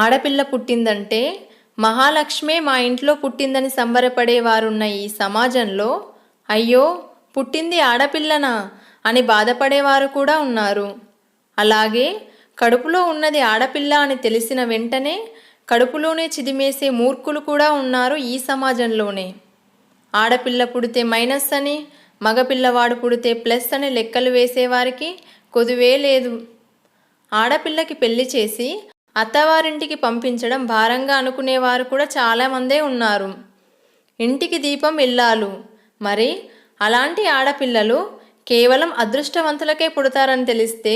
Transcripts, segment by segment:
ఆడపిల్ల పుట్టిందంటే మహాలక్ష్మే మా ఇంట్లో పుట్టిందని సంబరపడేవారున్న ఈ సమాజంలో అయ్యో పుట్టింది ఆడపిల్లనా అని బాధపడేవారు కూడా ఉన్నారు. అలాగే కడుపులో ఉన్నది ఆడపిల్ల అని తెలిసిన వెంటనే కడుపులోనే చిదిమేసే మూర్ఖులు కూడా ఉన్నారు ఈ సమాజంలోనే. ఆడపిల్ల పుడితే మైనస్ అని మగపిల్లవాడు పుడితే ప్లస్ అని లెక్కలు వేసేవారికి కొదువే లేదు. ఆడపిల్లకి పెళ్ళి చేసి అత్తవారింటికి పంపించడం భారంగా అనుకునేవారు కూడా చాలామందే ఉన్నారు. ఇంటికి దీపం ఇల్లాలు. మరి అలాంటి ఆడపిల్లలు కేవలం అదృష్టవంతులకే పుడతారని తెలిస్తే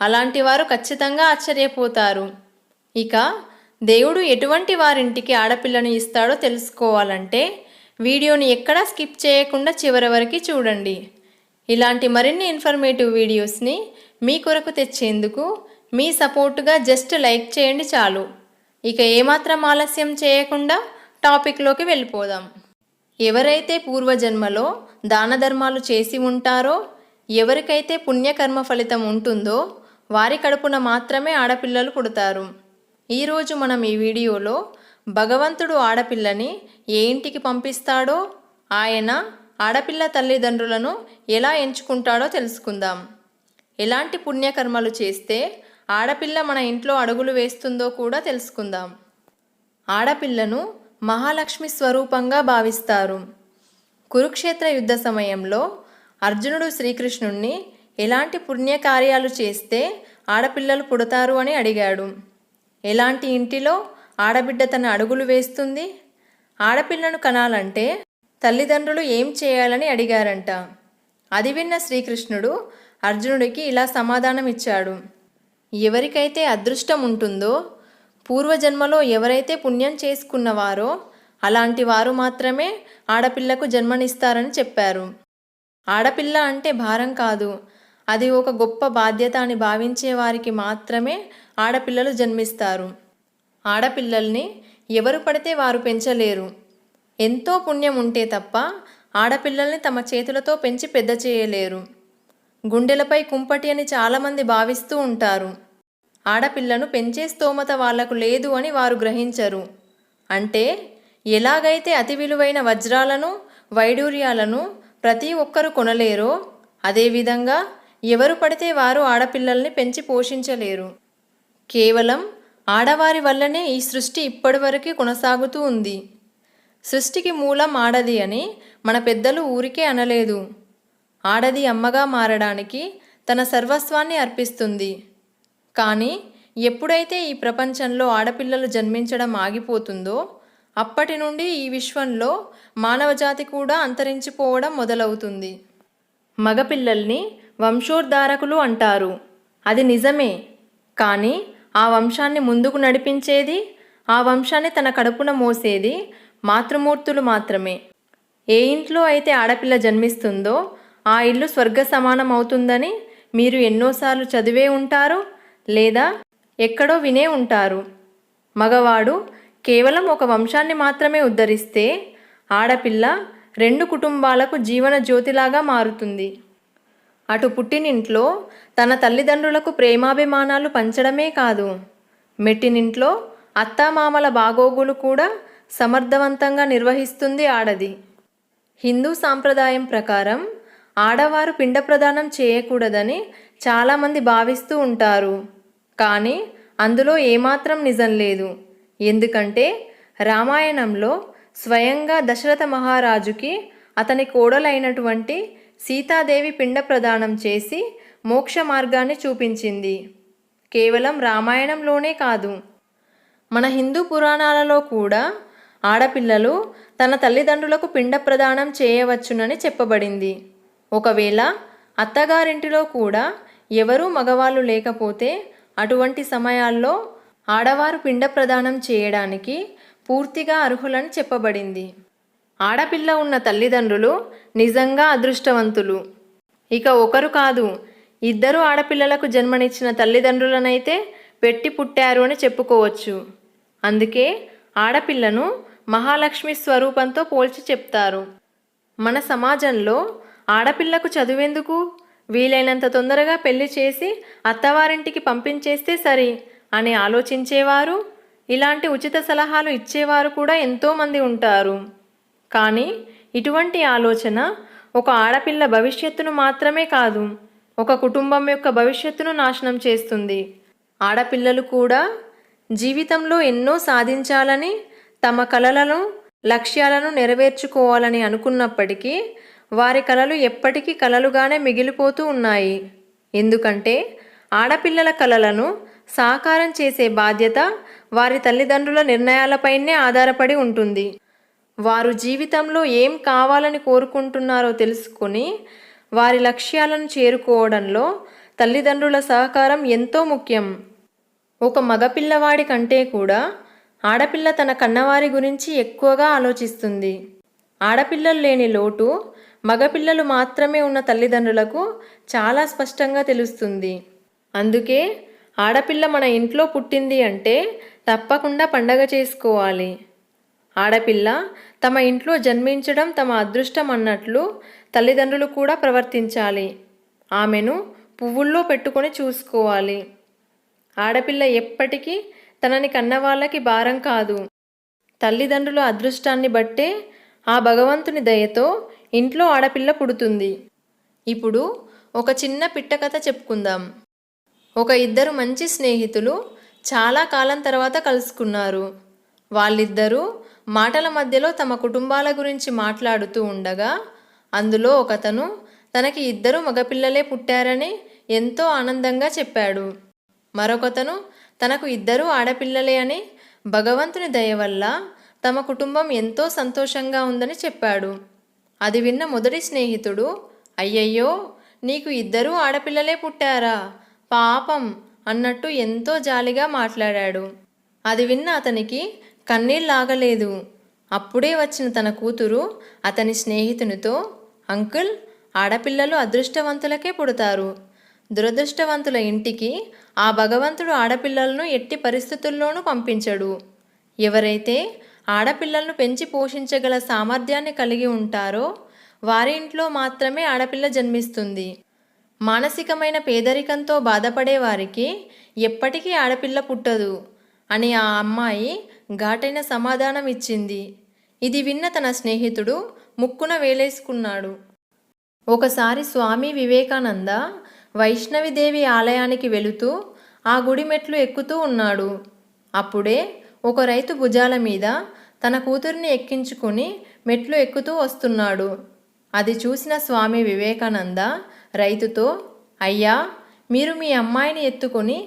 అలాంటి వారు ఖచ్చితంగా ఆశ్చర్యపోతారు. ఇక దేవుడు ఎటువంటి వారింటికి ఆడపిల్లను ఇస్తాడో తెలుసుకోవాలంటే వీడియోని ఎక్కడా స్కిప్ చేయకుండా చివరి వరకు చూడండి. ఇలాంటి మరిన్ని ఇన్ఫర్మేటివ్ వీడియోస్ని మీ కొరకు తెచ్చేందుకు మీ సపోర్టుగా జస్ట్ లైక్ చేయండి చాలు. ఇక ఏమాత్రం ఆలస్యం చేయకుండా టాపిక్లోకి వెళ్ళిపోదాం. ఎవరైతే పూర్వజన్మలో దాన ధర్మాలు చేసి ఉంటారో ఎవరికైతే పుణ్యకర్మ ఫలితం ఉంటుందో వారి కడుపున మాత్రమే ఆడపిల్లలు పుడతారు. ఈరోజు మనం ఈ వీడియోలో భగవంతుడు ఆడపిల్లని ఏ ఇంటికి పంపిస్తాడో ఆయన ఆడపిల్ల తల్లిదండ్రులను ఎలా ఎంచుకుంటాడో తెలుసుకుందాం. ఎలాంటి పుణ్యకర్మలు చేస్తే ఆడపిల్ల మన ఇంట్లో అడుగులు వేస్తుందో కూడా తెలుసుకుందాం. ఆడపిల్లను మహాలక్ష్మి స్వరూపంగా భావిస్తారు. కురుక్షేత్ర యుద్ధ సమయంలో అర్జునుడు శ్రీకృష్ణుణ్ణి ఎలాంటి పుణ్యకార్యాలు చేస్తే ఆడపిల్లలు పుడతారు అని అడిగాడు. ఎలాంటి ఇంటిలో ఆడబిడ్డ తన అడుగులు వేస్తుంది? ఆడపిల్లను కనాలంటే తల్లిదండ్రులు ఏం చేయాలని అడిగారంట. అది విన్న శ్రీకృష్ణుడు అర్జునుడికి ఇలా సమాధానం ఇచ్చాడు ఎవరికైతే అదృష్టం ఉంటుందో పూర్వజన్మలో ఎవరైతే పుణ్యం చేసుకున్నవారో అలాంటి వారు మాత్రమే ఆడపిల్లకు జన్మనిస్తారని చెప్పారు. ఆడపిల్ల అంటే భారం కాదు. అది ఒక గొప్ప బాధ్యత అని భావించే వారికి మాత్రమే ఆడపిల్లలు జన్మిస్తారు. ఆడపిల్లల్ని ఎవరు పడితే వారు పెంచలేరు. ఎంతో పుణ్యం ఉంటే తప్ప ఆడపిల్లల్ని తమ చేతులతో పెంచి పెద్ద చేయలేరు. గుండెలపై కుంపటి అని చాలామంది భావిస్తూ ఉంటారు. ఆడపిల్లను పెంచే స్తోమత వాళ్ళకు లేదు అని వారు గ్రహించరు. అంటే ఎలాగైతే అతి విలువైన వజ్రాలను వైడూర్యాలను ప్రతి ఒక్కరు కొనలేరో అదేవిధంగా ఎవరు పడితే వారు ఆడపిల్లల్ని పెంచి పోషించలేరు. కేవలం ఆడవారి వల్లనే ఈ సృష్టి ఇప్పటివరకు కొనసాగుతూ ఉంది. సృష్టికి మూలం ఆడది అని మన పెద్దలు ఊరికే అనలేదు. ఆడది అమ్మగా మారడానికి తన సర్వస్వాన్ని అర్పిస్తుంది. కానీ ఎప్పుడైతే ఈ ప్రపంచంలో ఆడపిల్లలు జన్మించడం ఆగిపోతుందో అప్పటి నుండి ఈ విశ్వంలో మానవజాతి కూడా అంతరించిపోవడం మొదలవుతుంది. మగపిల్లల్ని వంశోద్ధారకులు అంటారు. అది నిజమే. కానీ ఆ వంశాన్ని ముందుకు నడిపించేది ఆ వంశాన్ని తన కడుపున మోసేది మాతృమూర్తులు మాత్రమే. ఏ ఇంట్లో అయితే ఆడపిల్ల జన్మిస్తుందో ఆ ఇల్లు స్వర్గ సమానం అవుతుందని మీరు ఎన్నోసార్లు చదివే ఉంటారు లేదా ఎక్కడో వినే ఉంటారు. మగవాడు కేవలం ఒక వంశాన్ని మాత్రమే ఉద్ధరిస్తే ఆడపిల్ల రెండు కుటుంబాలకు జీవన జ్యోతిలాగా మారుతుంది. అటు పుట్టినింట్లో తన తల్లిదండ్రులకు ప్రేమాభిమానాలు పంచడమే కాదు మెట్టినింట్లో అత్తామామల బాగోగులు కూడా సమర్థవంతంగా నిర్వహిస్తుంది ఆడది. హిందూ సాంప్రదాయం ప్రకారం ఆడవారు పిండ ప్రదానం చేయకూడదని చాలామంది భావిస్తూ ఉంటారు. కానీ అందులో ఏమాత్రం నిజం లేదు. ఎందుకంటే రామాయణంలో స్వయంగా దశరథ మహారాజుకి అతని కోడలైనటువంటి సీతాదేవి పిండ ప్రదానం చేసి మోక్ష మార్గాన్ని చూపించింది. కేవలం రామాయణంలోనే కాదు. మన హిందూ పురాణాలలో కూడా ఆడపిల్లలు తన తల్లిదండ్రులకు పిండ ప్రదానం చేయవచ్చునని చెప్పబడింది. ఒకవేళ అత్తగారింటిలో కూడా ఎవరూ మగవాళ్ళు లేకపోతే అటువంటి సమయాల్లో ఆడవారు పిండ ప్రదానం చేయడానికి పూర్తిగా అర్హులని చెప్పబడింది. ఆడపిల్ల ఉన్న తల్లిదండ్రులు నిజంగా అదృష్టవంతులు. ఇక ఒకరు కాదు ఇద్దరు ఆడపిల్లలకు జన్మనిచ్చిన తల్లిదండ్రులనైతే పెట్టి పుట్టారు అని చెప్పుకోవచ్చు. అందుకే ఆడపిల్లను మహాలక్ష్మి స్వరూపంతో పోల్చి చెప్తారు. మన సమాజంలో ఆడపిల్లకు చదువెందుకు? వీలైనంత తొందరగా పెళ్ళి చేసి అత్తవారింటికి పంపించేస్తే సరి అని ఆలోచించేవారు? ఇలాంటి ఉచిత సలహాలు ఇచ్చేవారు కూడా ఎంతోమంది ఉంటారు. కానీ ఇటువంటి ఆలోచన ఒక ఆడపిల్ల భవిష్యత్తును మాత్రమే కాదు ఒక కుటుంబం యొక్క భవిష్యత్తును నాశనం చేస్తుంది. ఆడపిల్లలు కూడా జీవితంలో ఎన్నో సాధించాలని తమ కలలను లక్ష్యాలను నెరవేర్చుకోవాలని అనుకున్నప్పటికీ వారి కలలు ఎప్పటికీ కలలుగానే మిగిలిపోతూ ఉన్నాయి. ఎందుకంటే ఆడపిల్లల కలలను సాకారం చేసే బాధ్యత వారి తల్లిదండ్రుల నిర్ణయాలపైనే ఆధారపడి ఉంటుంది. వారు జీవితంలో ఏం కావాలని కోరుకుంటున్నారో తెలుసుకొని వారి లక్ష్యాలను చేరుకోవడంలో తల్లిదండ్రుల సహకారం ఎంతో ముఖ్యం. ఒక మగపిల్లవాడి కంటే కూడా ఆడపిల్ల తన కన్నవారి గురించి ఎక్కువగా ఆలోచిస్తుంది. ఆడపిల్లలు లేని లోటు మగపిల్లలు మాత్రమే ఉన్న తల్లిదండ్రులకు చాలా స్పష్టంగా తెలుస్తుంది. అందుకే ఆడపిల్ల మన ఇంట్లో పుట్టింది అంటే తప్పకుండా పండగ చేసుకోవాలి. ఆడపిల్ల తమ ఇంట్లో జన్మించడం తమ అదృష్టం అన్నట్లు తల్లిదండ్రులు కూడా ప్రవర్తించాలి. ఆమెను పువ్వుల్లో పెట్టుకొని చూసుకోవాలి. ఆడపిల్ల ఎప్పటికీ తనని కన్నవాళ్ళకి భారం కాదు. తల్లిదండ్రుల అదృష్టాన్ని బట్టే ఆ భగవంతుని దయతో ఇంట్లో ఆడపిల్ల పుడుతుంది. ఇప్పుడు ఒక చిన్న పిట్టకథ చెప్పుకుందాం. ఒక ఇద్దరు మంచి స్నేహితులు చాలా కాలం తర్వాత కలుసుకున్నారు. వాళ్ళిద్దరూ మాటల మధ్యలో తమ కుటుంబాల గురించి మాట్లాడుతూ ఉండగా అందులో ఒకతను తనకి ఇద్దరు మగపిల్లలే పుట్టారని ఎంతో ఆనందంగా చెప్పాడు. మరొకతను తనకు ఇద్దరు ఆడపిల్లలే అని భగవంతుని దయ వల్ల తమ కుటుంబం ఎంతో సంతోషంగా ఉందని చెప్పాడు. అది విన్న మొదటి స్నేహితుడు అయ్యయ్యో నీకు ఇద్దరూ ఆడపిల్లలే పుట్టారా? పాపం అన్నట్టు ఎంతో జాలిగా మాట్లాడాడు. అది విన్న అతనికి కన్నీళ్ళాగలేదు అప్పుడే వచ్చిన తన కూతురు అతని స్నేహితునితో అంకుల్ ఆడపిల్లలు అదృష్టవంతులకే పుడతారు. దురదృష్టవంతుల ఇంటికి ఆ భగవంతుడు ఆడపిల్లలను ఎట్టి పరిస్థితుల్లోనూ పంపించడు. ఎవరైతే ఆడపిల్లలను పెంచి పోషించగల సామర్థ్యాన్ని కలిగి ఉంటారో వారి ఇంట్లో మాత్రమే ఆడపిల్ల జన్మిస్తుంది. మానసికమైన పేదరికంతో బాధపడే వారికి ఎప్పటికీ ఆడపిల్ల పుట్టదు అని ఆ అమ్మాయి ఘాటైన సమాధానం ఇచ్చింది. ఇది విన్న తన స్నేహితుడు ముక్కున వేలేసుకున్నాడు. ఒకసారి స్వామి వివేకానంద వైష్ణవిదేవి ఆలయానికి వెళుతూ ఆ గుడి మెట్లు ఎక్కుతూ ఉన్నాడు. అప్పుడే ఒక రైతు భుజాల మీద తన కూతుర్ని ఎక్కించుకుని మెట్లు ఎక్కుతూ వస్తున్నాడు. అది చూసిన స్వామి వివేకానంద రైతుతో అయ్యా మీరు మీ అమ్మాయిని ఎత్తుకొని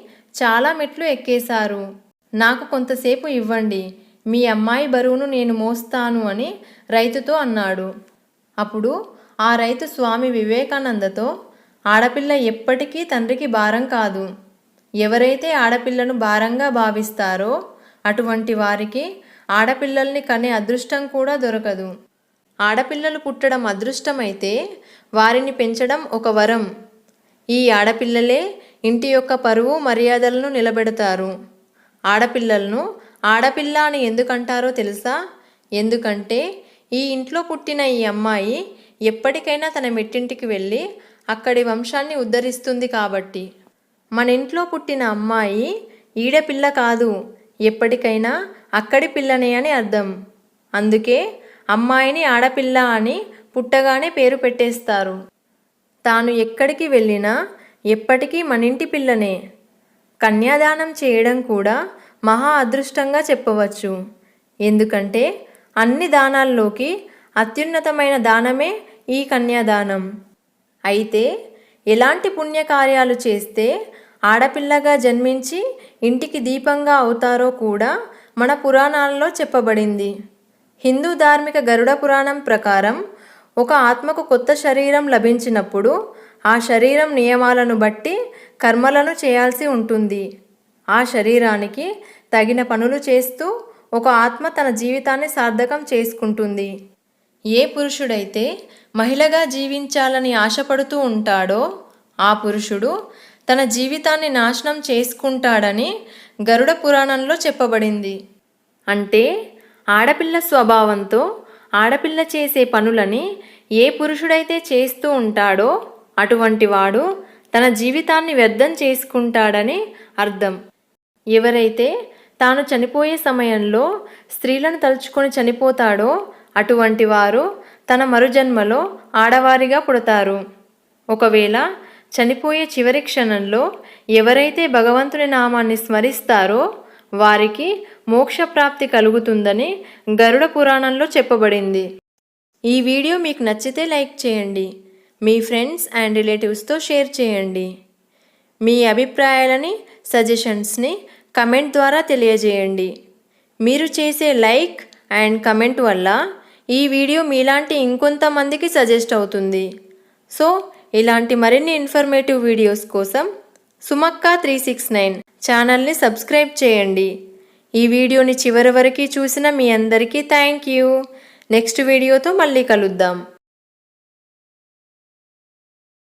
చాలా మెట్లు ఎక్కేశారు. నాకు కొంతసేపు ఇవ్వండి. మీ అమ్మాయి బరువును నేను మోస్తాను అని రైతుతో అన్నాడు. అప్పుడు ఆ రైతు స్వామి వివేకానందతో ఆడపిల్ల ఎప్పటికీ తండ్రికి భారం కాదు. ఎవరైతే ఆడపిల్లను భారంగా భావిస్తారో అటువంటి వారికి ఆడపిల్లల్ని కనే అదృష్టం కూడా దొరకదు. ఆడపిల్లలు పుట్టడం అదృష్టమైతే వారిని పెంచడం ఒక వరం. ఈ ఆడపిల్లలే ఇంటి యొక్క పరువు మర్యాదలను నిలబెడతారు. ఆడపిల్లలను ఆడపిల్ల అని ఎందుకంటారో తెలుసా? ఎందుకంటే ఈ ఇంట్లో పుట్టిన ఈ అమ్మాయి ఎప్పటికైనా తన మెట్టింటికి వెళ్ళి అక్కడి వంశాన్ని ఉద్ధరిస్తుంది కాబట్టి. మన ఇంట్లో పుట్టిన అమ్మాయి ఈడపిల్ల కాదు. ఎప్పటికైనా అక్కడి పిల్లనే అని అర్థం. అందుకే అమ్మాయిని ఆడపిల్ల అని పుట్టగానే పేరు పెట్టేస్తారు. తాను ఎక్కడికి వెళ్ళినా ఎప్పటికీ మనింటి పిల్లనే. కన్యాదానం చేయడం కూడా మహా అదృష్టంగా చెప్పవచ్చు. ఎందుకంటే అన్ని దానాల్లోకి అత్యున్నతమైన దానమే ఈ కన్యాదానం. అయితే ఎలాంటి పుణ్యకార్యాలు చేస్తే ఆడపిల్లగా జన్మించి ఇంటికి దీపంగా అవుతారో కూడా మన పురాణాలలో చెప్పబడింది. హిందూ ధార్మిక గరుడ పురాణం ప్రకారం ఒక ఆత్మకు కొత్త శరీరం లభించినప్పుడు ఆ శరీరం నియమాలను బట్టి కర్మలను చేయాల్సి ఉంటుంది. ఆ శరీరానికి తగిన పనులు చేస్తూ ఒక ఆత్మ తన జీవితాన్ని సార్థకం చేసుకుంటుంది. ఏ పురుషుడైతే మహిళగా జీవించాలని ఆశపడుతూ ఉంటాడో ఆ పురుషుడు తన జీవితాన్ని నాశనం చేసుకుంటాడని గరుడ పురాణంలో చెప్పబడింది. అంటే ఆడపిల్ల స్వభావంతో ఆడపిల్ల చేసే పనులని ఏ పురుషుడైతే చేస్తూ ఉంటాడో అటువంటి వాడు తన జీవితాన్ని వ్యర్థం చేసుకుంటాడని అర్థం. ఎవరైతే తాను చనిపోయే సమయంలో స్త్రీలను తలుచుకొని చనిపోతాడో అటువంటి వారు తన మరుజన్మలో ఆడవారిగా పుడతారు. ఒకవేళ చనిపోయే చివరి క్షణంలో ఎవరైతే భగవంతుని నామాన్ని స్మరిస్తారో వారికి మోక్షప్రాప్తి కలుగుతుందని గరుడ పురాణంలో చెప్పబడింది. ఈ వీడియో మీకు నచ్చితే లైక్ చేయండి. మీ ఫ్రెండ్స్ అండ్ రిలేటివ్స్తో షేర్ చేయండి. మీ అభిప్రాయాలని సజెషన్స్ని కమెంట్ ద్వారా తెలియజేయండి. మీరు చేసే లైక్ అండ్ కమెంట్ వల్ల ఈ వీడియో మీలాంటి ఇంకొంతమందికి సజెస్ట్ అవుతుంది. సో ఇలాంటి మరిన్ని ఇన్ఫర్మేటివ్ వీడియోస్ కోసం సుమక్క త్రీ సిక్స్ నైన్ ఛానల్ని సబ్స్క్రైబ్ చేయండి. ఈ వీడియోని చివరి వరకు చూసిన మీ అందరికీ థ్యాంక్ యూ నెక్స్ట్ వీడియోతో మళ్ళీ కలుద్దాం.